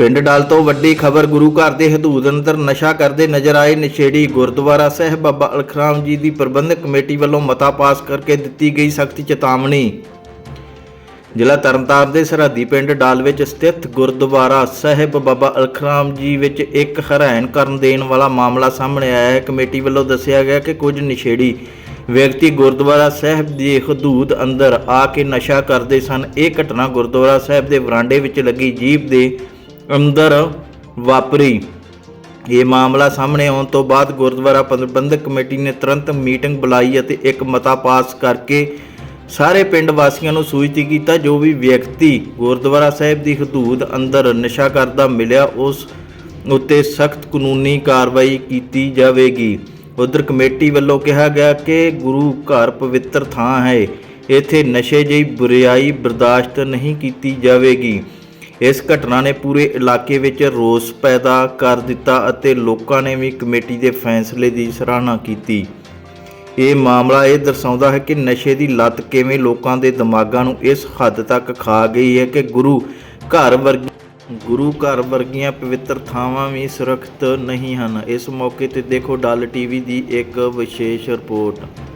ਪਿੰਡ ਡਾਲ ਤੋਂ ਵੱਡੀ ਖਬਰ ਗੁਰੂ ਘਰ ਦੇ ਹਦੂਦ ਅੰਦਰ ਨਸ਼ਾ ਕਰਦੇ ਨਜ਼ਰ ਆਏ ਨਸ਼ੇੜੀ ਗੁਰਦੁਆਰਾ ਸਾਹਿਬ ਬਾਬਾ ਅਲਖਰਾਮ ਜੀ ਦੀ ਪ੍ਰਬੰਧਕ ਕਮੇਟੀ ਵੱਲੋਂ ਮਤਾ ਪਾਸ ਕਰਕੇ ਦਿੱਤੀ ਗਈ ਸਖਤ ਚੇਤਾਵਨੀ। ਜ਼ਿਲ੍ਹਾ ਤਰਨਤਾਰਨ ਦੇ ਸਰਹੱਦੀ ਪਿੰਡ ਡਾਲ ਵਿੱਚ ਸਥਿਤ ਗੁਰਦੁਆਰਾ ਸਾਹਿਬ ਬਾਬਾ ਅਲਖਰਾਮ ਜੀ ਵਿੱਚ ਇੱਕ ਹੈਰਾਨ ਕਰਨ ਦੇਣ ਵਾਲਾ ਮਾਮਲਾ ਸਾਹਮਣੇ ਆਇਆ ਹੈ। ਕਮੇਟੀ ਵੱਲੋਂ ਦੱਸਿਆ ਗਿਆ ਕਿ ਕੁਝ ਨਸ਼ੇੜੀ ਵਿਅਕਤੀ ਗੁਰਦੁਆਰਾ ਸਾਹਿਬ ਦੇ ਹਦੂਦ ਅੰਦਰ ਆ ਕੇ ਨਸ਼ਾ ਕਰਦੇ ਸਨ। ਇਹ ਘਟਨਾ ਗੁਰਦੁਆਰਾ ਸਾਹਿਬ ਦੇ ਵਰਾਂਡੇ ਵਿੱਚ ਲੱਗੀ। ਜੀਪ ਦੇ ਅੰਦਰ ਵਾਪਰੀ। ਇਹ ਮਾਮਲਾ ਸਾਹਮਣੇ ਆਉਣ ਤੋਂ ਬਾਅਦ ਗੁਰਦੁਆਰਾ ਪ੍ਰਬੰਧਕ ਕਮੇਟੀ ਨੇ ਤੁਰੰਤ ਮੀਟਿੰਗ ਬੁਲਾਈ ਅਤੇ ਇੱਕ ਮਤਾ ਪਾਸ ਕਰਕੇ ਸਾਰੇ ਪਿੰਡ ਵਾਸੀਆਂ ਨੂੰ ਸੂਚਿਤ ਕੀਤਾ। ਜੋ ਵੀ ਵਿਅਕਤੀ ਗੁਰਦੁਆਰਾ ਸਾਹਿਬ ਦੀ ਹਦੂਦ ਅੰਦਰ ਨਸ਼ਾ ਕਰਦਾ ਮਿਲਿਆ, ਉਸ ਉੱਤੇ ਸਖਤ ਕਾਨੂੰਨੀ ਕਾਰਵਾਈ ਕੀਤੀ ਜਾਵੇਗੀ। ਉਧਰ ਕਮੇਟੀ ਵੱਲੋਂ ਕਿਹਾ ਗਿਆ ਕਿ ਗੁਰੂ ਘਰ ਪਵਿੱਤਰ ਥਾਂ ਹੈ। ਇੱਥੇ ਨਸ਼ੇ ਜਿਹੀ ਬੁਰੀਾਈ ਬਰਦਾਸ਼ਤ ਨਹੀਂ ਕੀਤੀ ਜਾਵੇਗੀ। ਇਸ ਘਟਨਾ ਨੇ ਪੂਰੇ ਇਲਾਕੇ ਵਿੱਚ ਰੋਸ ਪੈਦਾ ਕਰ ਦਿੱਤਾ ਅਤੇ ਲੋਕਾਂ ਨੇ ਵੀ ਕਮੇਟੀ ਦੇ ਫੈਸਲੇ ਦੀ ਸਰਾਹਨਾ ਕੀਤੀ। ਇਹ ਮਾਮਲਾ ਇਹ ਦਰਸਾਉਂਦਾ ਹੈ ਕਿ ਨਸ਼ੇ ਦੀ ਲਤ ਕਿਵੇਂ ਲੋਕਾਂ ਦੇ ਦਿਮਾਗਾਂ ਨੂੰ ਇਸ ਹੱਦ ਤੱਕ ਖਾ ਗਈ ਹੈ ਕਿ ਗੁਰੂ ਘਰ ਵਰਗੀ ਗੁਰੂ ਘਰ ਵਰਗੀਆਂ ਪਵਿੱਤਰ ਥਾਵਾਂ ਵੀ ਸੁਰੱਖਿਅਤ ਨਹੀਂ ਹਨ। ਇਸ ਮੌਕੇ ਤੇ ਦੇਖੋ ਡੱਲ ਟੀਵੀ ਦੀ ਇੱਕ ਵਿਸ਼ੇਸ਼ ਰਿਪੋਰਟ।